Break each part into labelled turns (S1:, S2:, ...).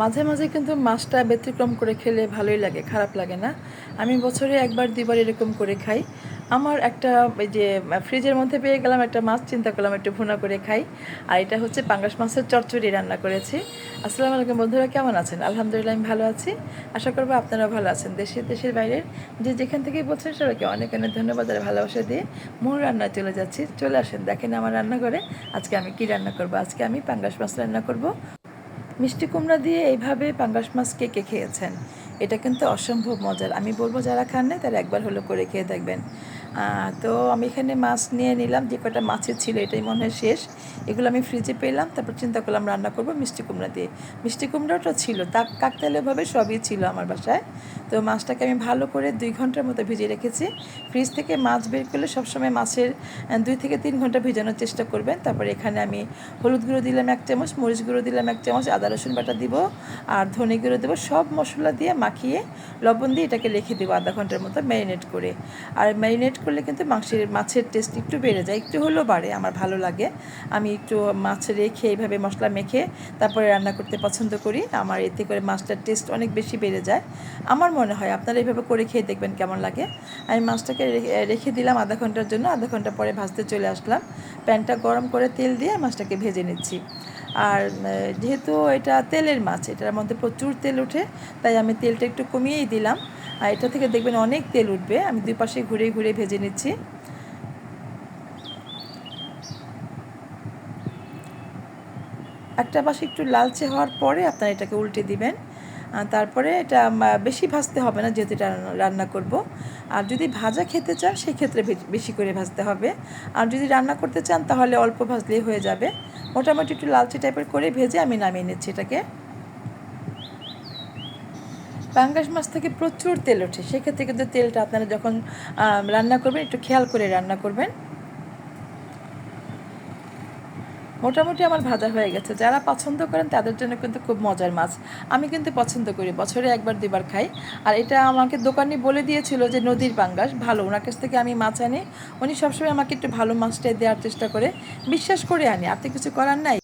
S1: মাঝে মাঝে কিন্তু মাছটা ব্যতিক্রম করে খেলে ভালোই লাগে, খারাপ লাগে না। আমি বছরে একবার দুবার এরকম করে খাই। আমার একটা এই যে, ফ্রিজের মধ্যে পেয়ে গেলাম একটা মাছ, চিন্তা করলাম একটু ভুনা করে খাই। আর এটা হচ্ছে পাঙ্গাস মাছের চচ্চড়ি রান্না করেছি। আসসালামু আলাইকুম বন্ধুরা, কেমন আছেন? আলহামদুলিল্লাহ, আমি ভালো আছি। আশা করব আপনারা ভালো আছেন। দেশের দেশের বাইরের যে যেখান থেকেই বলছেন সবাইকে অনেক অনেক ধন্যবাদ আর ভালোবাসা দিয়ে মূল রান্না চলে যাচ্ছি। চলে আসেন, দেখেন আমার রান্নাঘরে আজকে আমি কি রান্না করব? আজকে আমি পাঙ্গাস মাছ রান্না করব। মিষ্টি কুমড়া দিয়ে এইভাবে পাঙ্গাস মাছ কে কে খেয়েছেন? এটা কিন্তু অসম্ভব মজার। আমি বলব, যারা খান না তারা একবার হলো করে খেয়ে দেখবেন। তো আমি এখানে মাছ নিয়ে নিলাম, যে কটা মাছের ছিল এটাই মনে হয় শেষ। এগুলো আমি ফ্রিজে পেলাম, তারপর চিন্তা করলাম রান্না করব মিষ্টি কুমড়া দিয়ে। মিষ্টি কুমড়াটা ছিল তা কাকতালীয়ভাবে সবই ছিল আমার বাসায়। তো মাছটাকে আমি ভালো করে দুই ঘণ্টার মতো ভিজিয়ে রেখেছি। ফ্রিজ থেকে মাছ বের করলে সবসময় মাছের দুই থেকে তিন ঘণ্টা ভিজানোর চেষ্টা করবেন। তারপর এখানে আমি হলুদ গুঁড়ো দিলাম এক চামচ, মরিচ গুঁড়ো দিলাম এক চামচ, আদা, রসুন বাটা দিব, আর ধনে গুঁড়ো দেবো, সব মশলা দিয়ে মাখিয়ে লবণ দিয়ে এটাকে রেখে দেবো আধা ঘণ্টার মতো ম্যারিনেট করে। আর ম্যারিনেট করলে কিন্তু মাংসের, মাছের টেস্ট একটু বেড়ে যায়, একটু হলেও বাড়ে, আমার ভালো লাগে। আমি একটু মাছ রেখে এইভাবে মশলা মেখে তারপরে রান্না করতে পছন্দ করি, আমার এতে করে মাছটার টেস্ট অনেক বেশি বেড়ে যায়। আমার মনে হয় আপনারা এইভাবে করে খেয়ে দেখবেন কেমন লাগে। আমি মাছটাকে রেখে- দিলাম আধা ঘণ্টার জন্য, আধা ঘণ্টা পরে ভাজতে চলে আসলাম। প্যানটা গরম করে তেল দিয়ে মাছটাকে ভেজে নিচ্ছি। আর যেহেতু এটা তেলের মাছ, এটার মধ্যে প্রচুর তেল ওঠে, তাই আমি তেলটা একটু কমিয়েই দিলাম। আর এটা থেকে দেখবেন অনেক তেল উঠবে। আমি দুই পাশে ঘুরে ঘুরে ভেজে নিচ্ছি। একটা পাশে একটু লালচে হওয়ার পরে আপনারা এটাকে উল্টে দিবেন। তারপরে এটা বেশি ভাজতে হবে না যেহেতু এটা রান্না- করব। আর যদি ভাজা খেতে চান, সেক্ষেত্রে বেশি করে ভাজতে হবে। আর যদি রান্না করতে চান, তাহলে অল্প ভাজলেই হয়ে যাবে। মোটামুটি একটু লালচে টাইপের করে ভেজে আমি নামিয়ে নিচ্ছি এটাকে। পাঙ্গাস মাছ থেকে প্রচুর তেল ওঠে। সেক্ষেত্রে কিন্তু তেলটা আপনারা যখন রান্না করবেন, একটু খেয়াল করে রান্না করবেন। মোটামুটি আমার ভাজা হয়ে গেছে। যারা পছন্দ করেন, তাদের জন্য কিন্তু খুব মজার মাছ। আমি কিন্তু পছন্দ করি, বছরে একবার দুবার খাই। আর এটা আমাকে দোকানি বলে দিয়েছিল যে, নদীর পাঙ্গাস, ভালো। ওনার কাছ থেকে আমি মাছ আনি। উনি সবসময় আমাকে একটু ভালো মাছটাই দেওয়ার চেষ্টা করে। বিশ্বাস করে আনি। আপনি কিছু করার নাই?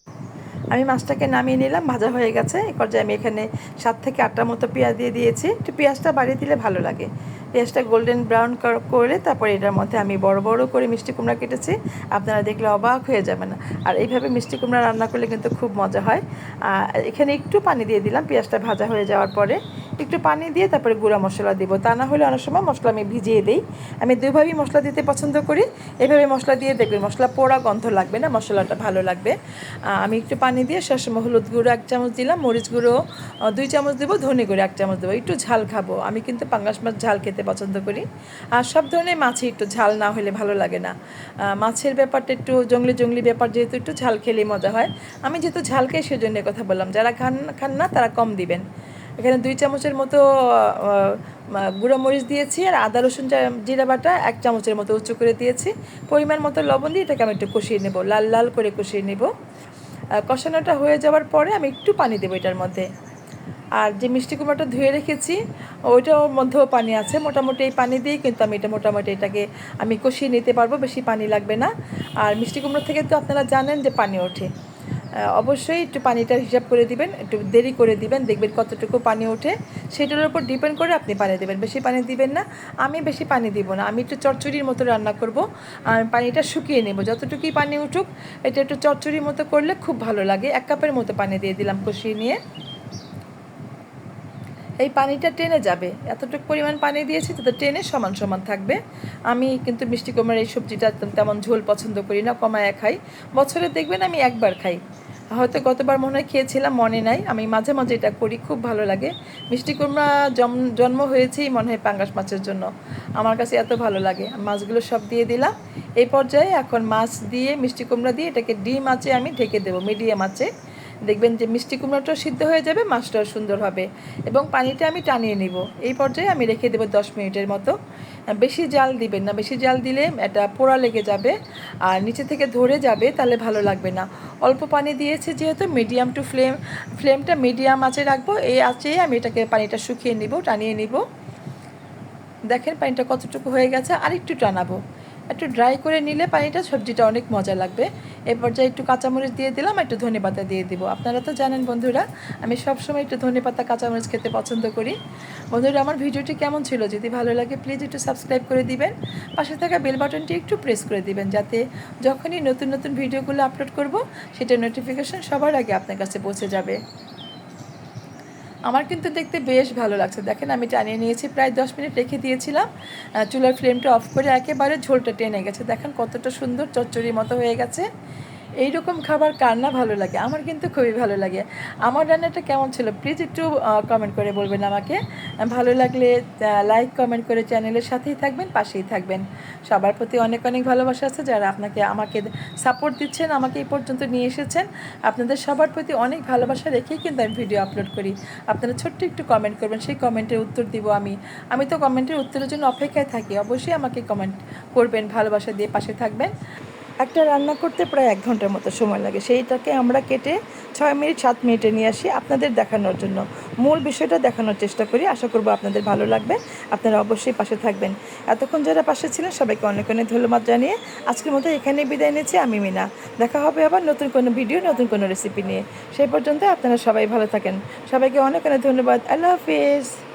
S1: আমি মাছটাকে নামিয়ে নিলাম, ভাজা হয়ে গেছে। এ পর্যায়ে আমি এখানে সাত থেকে আটটা মতো পেঁয়াজ দিয়ে দিয়েছি। একটু পেঁয়াজটা বাড়িয়ে দিলে ভালো লাগে। পেঁয়াজটা গোল্ডেন ব্রাউন করলে তারপরে এটার মধ্যে আমি বড় বড় করে মিষ্টি কুমড়া কেটেছি। আপনারা দেখলে অবাক হয়ে যাবে না আর এইভাবে মিষ্টি কুমড়া রান্না করলে কিন্তু খুব মজা হয়। এখানে একটু পানি দিয়ে দিলাম। পেঁয়াজটা ভাজা হয়ে যাওয়ার পরে একটু পানি দিয়ে তারপরে গুঁড়া মশলা দিব। তা না হলে অনেক সময় মশলা আমি ভিজিয়ে দিই। আমি দুইভাবেই মশলা দিতে পছন্দ করি। এভাবে মশলা দিয়ে দেখবেন মশলা পোড়া গন্ধ লাগবে না, মশলাটা ভালো লাগবে। আমি একটু পানি দিয়ে সবসময় হলুদ গুঁড়ো এক চামচ দিলাম, মরিচ গুঁড়ো দুই চামচ দেবো, ধনে গুঁড়ো এক চামচ দেবো। একটু ঝাল খাব। আমি কিন্তু পাঙ্গাস মাছ ঝাল খেতে পছন্দ করি। আর সব ধরনের মাছই একটু ঝাল না হলে ভালো লাগে না। মাছের ব্যাপারটা একটু জঙ্গলি জঙ্গলি ব্যাপার যেহেতু একটু ঝাল খেলেই মজা হয়। আমি যেহেতু ঝাল খাই সেজন্য কথা বললাম। যারা খান খান না তারা কম দিবেন। এখানে দুই চামচের মতো গুঁড়ো মরিচ দিয়েছি আর আদা, রসুন জিরা বাটা এক চামচের মতো উঁচু করে দিয়েছি। পরিমাণ মতো লবণ দিয়ে এটাকে আমি একটু কষিয়ে নেব, লাল লাল করে কষিয়ে নেব। কষানোটা হয়ে যাওয়ার পরে আমি একটু পানি দেবো এটার মধ্যে। আর যে মিষ্টি কুমড়াটা ধুয়ে রেখেছি ওইটার মধ্যেও পানি আছে। মোটামুটি এই পানি দিয়েই কিন্তু আমি এটা মোটামুটি এটাকে আমি কষিয়ে নিতে পারব, বেশি পানি লাগবে না। আর মিষ্টি কুমড়ো থেকে তো আপনারা জানেন যে পানি ওঠে। অবশ্যই একটু পানিটা হিসাব করে দিবেন, একটু দেরি করে দিবেন, দেখবেন কতটুকু পানি ওঠে। সেটার উপর ডিপেন্ড করে আপনি পানি দেবেন। বেশি পানি দিবেন না, আমি বেশি পানি দিব না। আমি একটু চচ্চড়ির মতো রান্না করব, আর পানিটা শুকিয়ে নেব। যতটুকুই পানি উঠুক, এটা একটু চচ্চড়ির মতো করলে খুব ভালো লাগে। এক কাপের মতো পানি দিয়ে দিলাম কষিয়ে নিয়ে। এই পানিটা টেনে যাবে। এতটুকু পরিমাণ পানি দিয়েছি, তাতে টেনে সমান সমান থাকবে। আমি কিন্তু মিষ্টি কুমড়ার এই সবজিটা তেম- তেমন ঝোল পছন্দ করি না, কমায় খাই। বছরে দেখবেন আমি একবার খাই। হয়তো গতবার মনে হয় খেয়েছিলাম, মনে নাই। আমি মাঝে মাঝে এটা করি, খুব ভালো লাগে। মিষ্টি কুমড়া জন্ম হয়েছেই মনে হয় পাঙ্গাস মাছের জন্য। আমার কাছে এত ভালো লাগে। মাছগুলো সব দিয়ে দিলাম। এই পর্যায়ে এখন মাছ দিয়ে, মিষ্টি কুমড়া দিয়ে এটাকে ডিম আছে আমি ঢেকে দেবো, মিডিয়াম আঁচে। দেখবেন যে মিষ্টি কুমড়োটাও সিদ্ধ হয়ে যাবে, মাছটাও সুন্দর হবে। এবং পানিটা আমি টানিয়ে নিব। এই পর্যায়ে আমি রেখে দেবো দশ মিনিটের মতো। বেশি জাল দিবেন না। বেশি জাল দিলে এটা পোড়া লেগে যাবে। আর নিচে থেকে ধরে যাবে, তাহলে ভালো লাগবে না। অল্প পানি দিয়েছে যেহেতু মিডিয়াম টু ফ্লেম ফ্লেমটা মিডিয়াম আঁচে রাখব। এই আঁচেই আমি এটাকে পানিটা শুকিয়ে নিব, টানিয়ে নিব। দেখেন পানিটা কতটুকু হয়ে গেছে। আর একটু টানাবো। একটু ড্রাই করে নিলে পানিটা, সবজিটা অনেক মজা লাগবে। এই পর্যায়ে একটু কাঁচামরিচ দিয়ে দিলাম, একটু ধনে পাতা দিয়ে দিব। আপনারা তো জানেন বন্ধুরা, আমি সবসময় একটু ধনে পাতা, কাঁচামরিচ খেতে পছন্দ করি। বন্ধুরা, আমার ভিডিওটি কেমন ছিল? যদি ভালো লাগে প্লিজ একটু সাবস্ক্রাইব করে দিবেন। পাশে থাকা বেল বাটনটি একটু প্রেস করে দিবেন, যাতে যখনই নতুন নতুন ভিডিওগুলো আপলোড করব, সেটা নোটিফিকেশন সবার আগে আপনার কাছে পৌঁছে যাবে। আমার কিন্তু দেখতে বেশ ভালো লাগছে। দেখেন, আমি টানিয়ে নিয়েছি, প্রায় দশ মিনিট রেখে দিয়েছিলাম। চুলার ফ্লেমটা অফ করে একেবারে ঝোলটা টেনে গেছে। দেখেন, কতটা সুন্দর চচ্চড়ির মতো হয়ে গেছে। এই রকম খাবার কার না ভালো লাগে? আমার কিন্তু খুবই ভালো লাগে। আমার রান্নাটা কেমন ছিল? প্লিজ একটু কমেন্ট করে বলবেন আমাকে। ভালো লাগলে লাইক কমেন্ট করে চ্যানেলের সাথেই থাকবেন, পাশেই থাকবেন। সবার প্রতি অনেক অনেক ভালোবাসা আছে। যারা আপনাকে, আমাকে সাপোর্ট দিচ্ছেন, আমাকে এই পর্যন্ত নিয়ে এসেছেন, আপনাদের সবার প্রতি অনেক ভালোবাসা রেখেই কিন্তু আমি ভিডিও আপলোড করি। আপনারা ছোট্ট একটু কমেন্ট করবেন, সেই কমেন্টের উত্তর দিব আমি। আমি তো কমেন্টের উত্তরের জন্য অপেক্ষায় থাকি। অবশ্যই আমাকে কমেন্ট করবেন, ভালোবাসা দিয়ে পাশে থাকবেন। একটা রান্না করতে প্রায় এক ঘণ্টার মতো সময় লাগে। সেইটাকে আমরা কেটে ছয় মিনিট, সাত মিনিটে নিয়ে আসি আপনাদের দেখানোর জন্য। মূল বিষয়টা দেখানোর চেষ্টা করি। আশা করব আপনাদের ভালো লাগবে। আপনারা অবশ্যই পাশে থাকবেন। এতক্ষণ যারা পাশে ছিলেন, সবাইকে অনেক অনেক ধন্যবাদ জানিয়ে আজকের মতো এখানেই বিদায় নিচ্ছি। আমি মিনা। দেখা হবে আবার নতুন কোনো ভিডিও, নতুন কোনো রেসিপি নিয়ে। সেই পর্যন্ত আপনারা সবাই ভালো থাকেন। সবাইকে অনেক অনেক ধন্যবাদ। আল্লাহ হাফিজ।